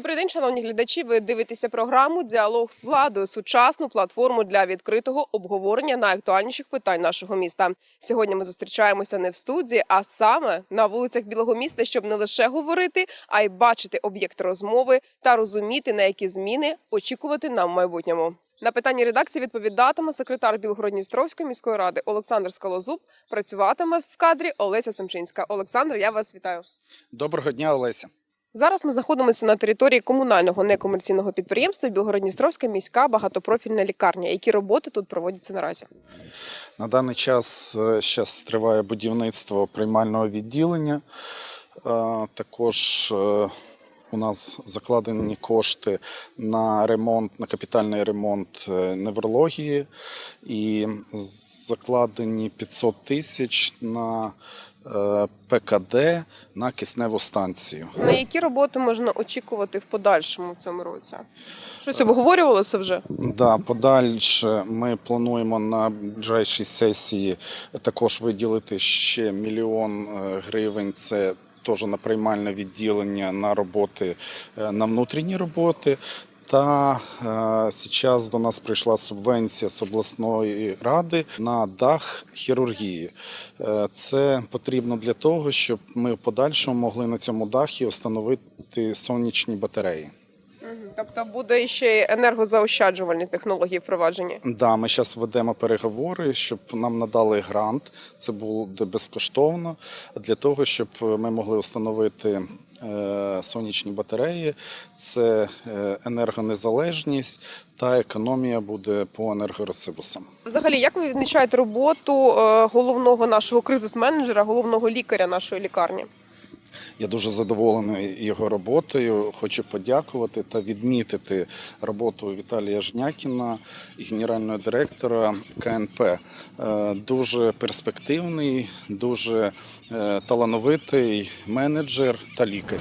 Добрий день, шановні глядачі. Ви дивитеся програму Діалог з владою сучасну платформу для відкритого обговорення найактуальніших питань нашого міста. Сьогодні ми зустрічаємося не в студії, а саме на вулицях Білого міста, щоб не лише говорити, а й бачити об'єкт розмови та розуміти, на які зміни очікувати нам в майбутньому. На питання редакції відповідатиме секретар Білгородністровської міської ради Олександр Скалозуб. Працюватиме в кадрі Олеся Семчинська. Олександр, я вас вітаю. Доброго дня, Олеся. Зараз ми знаходимося на території комунального некомерційного підприємства Білгородністровська міська багатопрофільна лікарня. Які роботи тут проводяться наразі? На даний час зараз триває будівництво приймального відділення. Е, Також е, у нас закладені кошти на ремонт, на капітальний ремонт е, неврології і закладені 500 тисяч на е, ПКД на кисневу станцію. На які роботи можна очікувати в подальшому в цьому році? Щось обговорювалося вже? Да, подальше ми плануємо на ближайшій сесії також виділити ще мільйон е, гривень. Це теж на приймальне відділення на роботи е, на внутрішні роботи. Та е, зараз до нас прийшла субвенція з обласної ради на дах хірургії. Е, це потрібно для того, щоб ми в подальшому могли на цьому дахі встановити сонячні батареї. Тобто буде ще й енергозаощаджувальні технології впроваджені. Да, ми зараз ведемо переговори, щоб нам надали грант. Це буде безкоштовно для того, щоб ми могли встановити е, сонячні батареї. Це е, енергонезалежність та економія буде по енергоресурсам. Взагалі, як ви відмічаєте роботу е, головного нашого кризис-менеджера, головного лікаря нашої лікарні? Я дуже задоволений його роботою. Хочу подякувати та відмітити роботу Віталія Жнякіна, генерального директора КНП. Е, Дуже перспективний, дуже е, талановитий менеджер та лікар.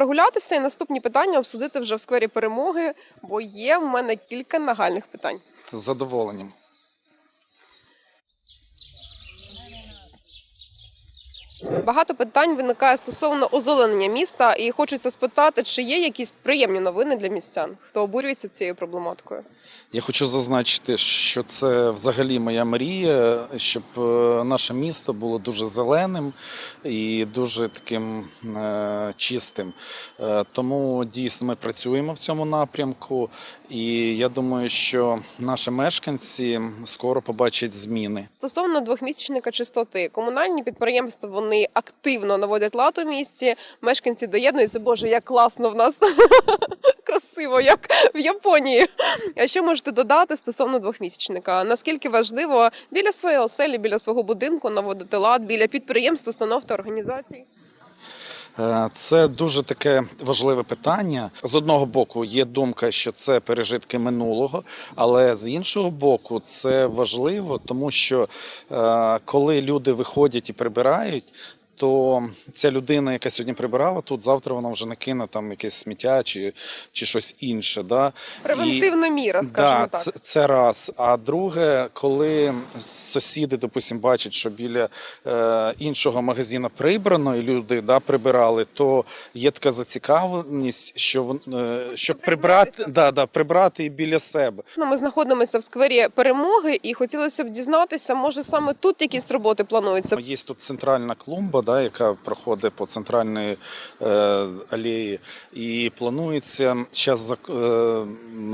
Прогулятися і наступні питання обсудити вже в сквері перемоги, бо є в мене кілька нагальних питань. З задоволенням. Багато питань виникає стосовно озеленення міста, і хочеться спитати, чи є якісь приємні новини для містян, хто обурюється цією проблематикою. Я хочу зазначити, що це взагалі моя мрія, щоб е, наше місто було дуже зеленим і дуже таким е, чистим. Е, Тому дійсно ми працюємо в цьому напрямку, і я думаю, що наші мешканці скоро побачать зміни. Стосовно двохмісячника чистоти, комунальні підприємства вони активно наводять лад у місті. Мешканці доєднуються. Боже, як класно в нас красиво, як в Японії. А що можете додати стосовно двохмісячника? Наскільки важливо біля своєї оселі, біля свого будинку наводити лад, біля підприємств, установ та організацій? Е, Це дуже таке важливе питання. З одного боку, є думка, що це пережитки минулого, але з іншого боку, це важливо, тому що е, коли люди виходять і прибирають. То ця людина, яка сьогодні прибирала тут, завтра вона вже накине там якесь сміття чи, чи щось інше. Да? Превентивна міра, скажімо да, так. Це, це раз. А друге, коли сусіди, допустим, бачать, що біля е, іншого магазина прибрано, і люди да, прибирали, то є така зацікавленість, що е, щоб прибрати, да, да, прибрати і біля себе. Ну, Ми знаходимося в сквері перемоги, і хотілося б дізнатися, може саме тут якісь роботи плануються. Є тут центральна клумба, да, яка проходить по центральній е, алеї, і планується зараз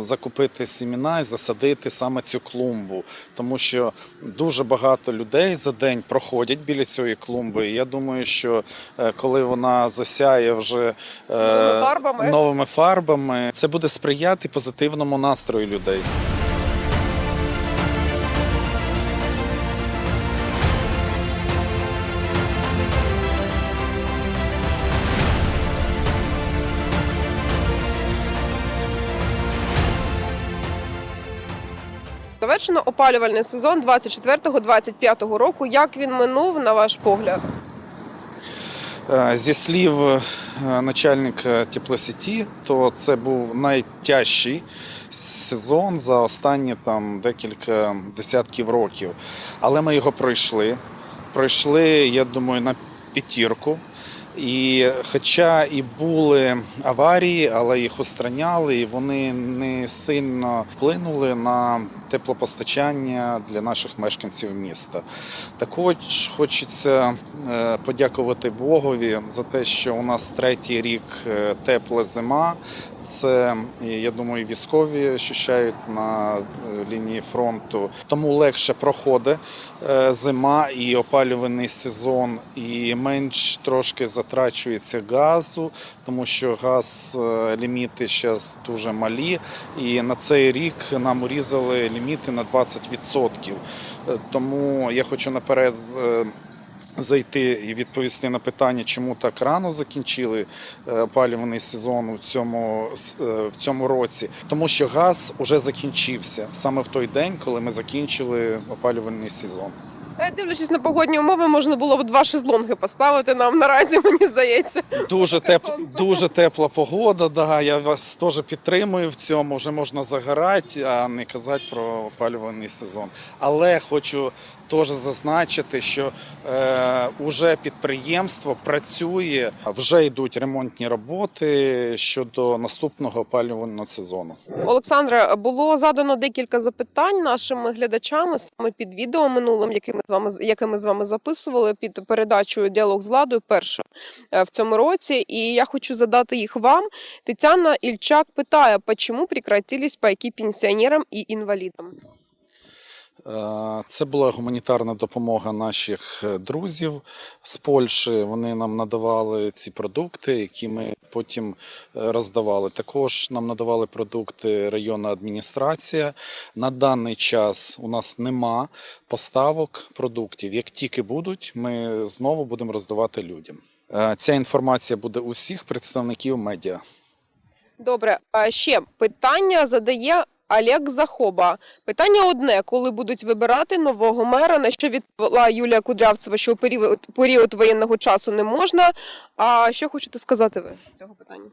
закупити семіна і засадити саме цю клумбу, тому що дуже багато людей за день проходять біля цієї клумби. І я думаю, що е, коли вона засяє вже е, Новими фарбами. новими фарбами, це буде сприяти позитивному настрою людей. Завершено опалювальний сезон 24-25 року. Як він минув, на ваш погляд? Е, Зі слів е, начальника теплосеті, то це був найтяжчий сезон за останні там декілька десятків років. Але ми його пройшли. Пройшли, я думаю, на п'ятірку. І хоча і були аварії, але їх устраняли, і вони не сильно вплинули на теплопостачання для наших мешканців міста. Також хочеться е, подякувати Богові за те, що у нас третій рік е, тепла зима. Це я думаю, військові ощущають на е, лінії фронту. Тому легше проходить зима і опалюваний сезон, і менш трошки затрачується газу, тому що газ ліміти зараз дуже малі. І на цей рік нам урізали ліміти на 20%. Е, Тому я хочу наперед е, зайти і відповісти на питання, чому так рано закінчили е, опалювальний сезон у цьому, в цьому році. Тому що газ уже закінчився саме в той день, коли ми закінчили опалювальний сезон. Е, Дивлячись на погодні умови, можна було б два шезлонги поставити нам наразі, мені здається. Дуже теп, дуже тепла погода. Да, я вас теж підтримую в цьому. Вже можна загорати, а не казати про опалювальний сезон. Але хочу теж зазначити, що е, уже підприємство працює, вже йдуть ремонтні роботи щодо наступного опалювального сезону. Олександре, було задано декілька запитань нашим глядачам саме під відео минулим, яке ми з вами яке ми з вами записували під передачею Діалог з владою перше е, в цьому році. І я хочу задати їх вам. Тетяна Ільчак питає, чому прекратились пайки пенсіонерам і інвалідам? Е, Це була гуманітарна допомога наших е, друзів з Польщі. Вони нам надавали ці продукти, які ми потім е, роздавали. Також нам надавали продукти районна адміністрація. На даний час у нас нема поставок продуктів. Як тільки будуть, ми знову будемо роздавати людям. Ця інформація буде у всіх представників медіа. Добре, ще питання задає Олег Захоба. Питання одне: коли будуть вибирати нового мера, на що відповіла Юлія Кудрявцева, що у період, період воєнного часу не можна. А що хочете сказати ви з цього питання?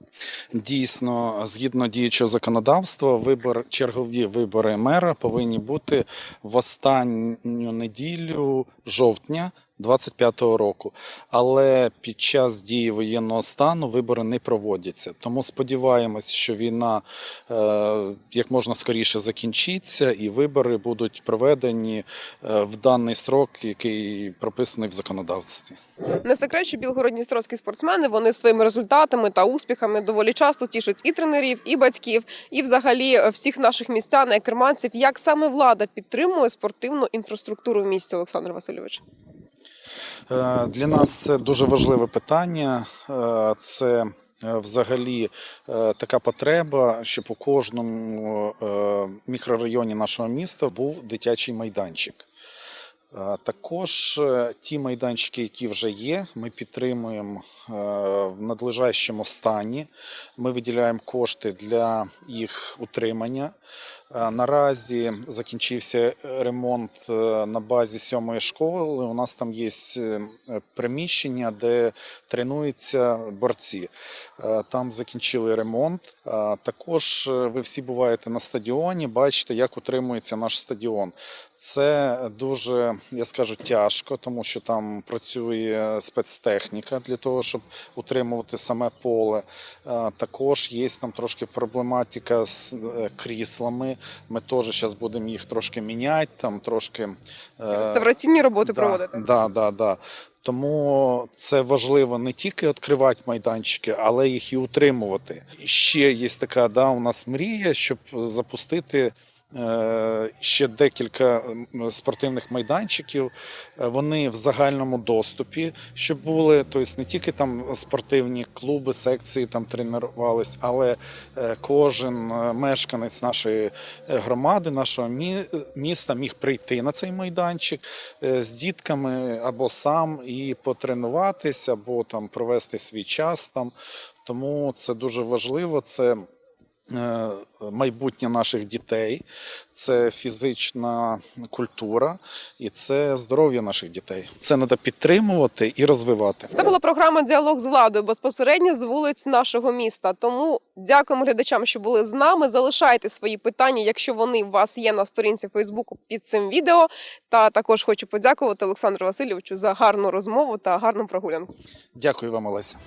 Дійсно, згідно діючого законодавства, вибор чергові вибори мера повинні бути в останню неділю жовтня. 25-го року, але під час дії воєнного стану вибори не проводяться. Тому сподіваємось, що війна е, як можна скоріше закінчиться, і вибори будуть проведені е, в даний срок, який прописаний в законодавстві. Не секрет, що білгородністровські спортсмени вони своїми результатами та успіхами доволі часто тішать і тренерів, і батьків, і взагалі е, всіх наших містян і керманців. Як саме влада підтримує спортивну інфраструктуру в місті, Олександр Васильович? Е, Для нас це дуже важливе питання. Е, Це е, взагалі така потреба, щоб у кожному мікрорайоні нашого міста був дитячий майданчик. Також ті майданчики, які вже є, ми підтримуємо в надлежащому стані. Ми виділяємо кошти для їх утримання. Е, Наразі закінчився ремонт е, на базі сьомої школи. У нас там є е, приміщення, де тренуються борці. Там закінчили ремонт. Також ви всі буваєте на стадіоні, бачите, як утримується наш стадіон. Це дуже, я скажу, тяжко, тому що там працює спецтехніка для того, щоб утримувати саме поле. Також є там трошки проблематика з е, кріслами. Ми теж зараз будемо їх трошки міняти, там трошки е, Реставраційні роботи да, проводити? Да, да, да. Тому це важливо не тільки відкривати майданчики, але їх і утримувати. І Ще є така да, у нас мрія, щоб запустити. Е, Ще декілька спортивних майданчиків. Е, Вони в загальному доступі, щоб були, тобто не тільки там спортивні клуби, секції там тренувались, але е, кожен мешканець нашої громади, нашого міста міг прийти на цей майданчик з дітками або сам і потренуватися, або там провести свій час там. Тому це дуже важливо. Це майбутнє наших дітей, це фізична культура і це здоров'я наших дітей. Це треба підтримувати і розвивати. Це була програма Діалог з владою безпосередньо з вулиць нашого міста. Тому дякуємо глядачам, що були з нами. Залишайте свої питання, якщо вони у вас є на сторінці Фейсбуку під цим відео. Та також хочу подякувати Олександру Васильовичу за гарну розмову та гарну прогулянку. Дякую вам, Олеся.